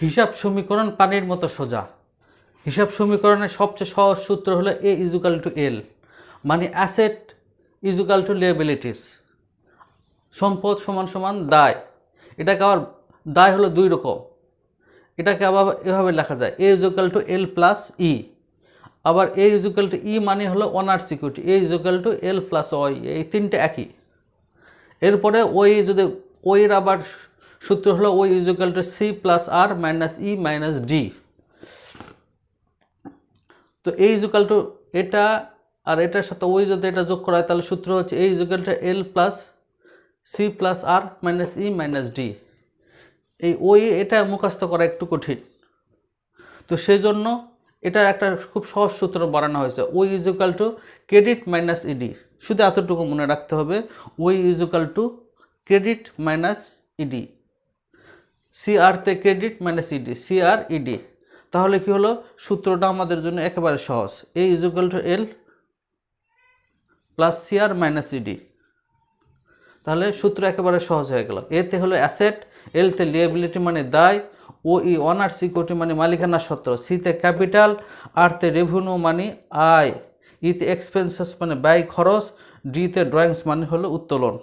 হিসাব সমীকরণ পানির মতো সোজা। হিসাব সমীকরণের সবচেয়ে সহজ সূত্র হলো এ ইজুকাল টু এল মানে অ্যাসেট ইজুকাল টু লিয়াবিলিটিস সম্পদ সমান সমান দায়। এটাকে আবার দায় হলো দুই রকম। এটাকে আবার এভাবে লেখা যায় A equal to L plus E আবার এ ইজুকাল টু ই মানে হলো owner security A equal to L plus ওই এই তিনটে একই। এরপরে ওই যদি ওইয়ের আবার সূত্র হলো ওই to C plus R minus E minus D তো এই ইজুকাল টু এটা আর এটার সাথে ওই যদি এটা যোগ করা হয়, তাহলে সূত্র হচ্ছে এই equal to L plus C plus R minus E minus D এই ওই এটা মুখস্থ করা একটু কঠিন। তো সেই জন্য এটার একটা খুব সহজ সূত্র বানানো হয়েছে ওই equal to credit minus ED শুধু এতটুকু মনে রাখতে হবে ওই equal to credit minus ED সিআরতে credit minus ED CR ED তাহলে কি হলো? সূত্রটা আমাদের জন্য একেবারে সহজ। A equal to L plus CR minus ED তাহলে সূত্র একেবারে সহজ হয়ে গেল। এতে হলো অ্যাসেট এলতে লিয়েবিলিটি মানে দায় ও ই অনার সিকিউরিটি মানে মালিকানা সত্ত্ব। সিতে ক্যাপিটাল আরতে রেভিনিউ মানে আয়। ইতে এক্সপেন্সেস মানে ব্যয় খরচ ডিতে ড্রয়িংস মানে হলো উত্তোলন।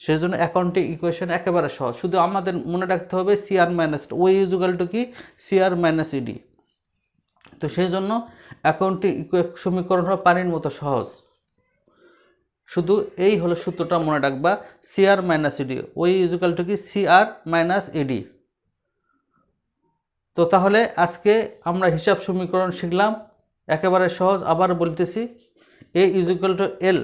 সেই জন্য অ্যাকাউন্টিং ইকুয়েশন একেবারে সহজ। শুধু আমাদের মনে রাখতে হবে সিআর মাইনাস ওই ইজুগাল টু কি? সিআর মাইনাস ইডি তো সেই জন্য অ্যাকাউন্টিং সমীকরণ হলো পানির মতো সহজ। শুধু এই হলো সূত্রটা মনে রাখবা সিআর মাইনাস ইডি ওই ইজুকাল টু কি? সিআর মাইনাস ইডি তো তাহলে আজকে আমরা হিসাব সমীকরণ শিখলাম, একেবারে সহজ, আবার বলতেছি এ ইজুকাল টু এল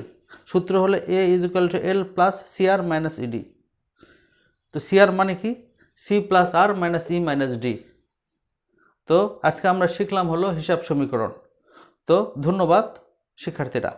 সূত্র হলো A equal to L plus CR minus ED তো সিআর মানে কি? C plus R minus E minus D তো আজকে আমরা শিখলাম হলো হিসাব সমীকরণ। তো ধন্যবাদ, শিক্ষার্থীরা।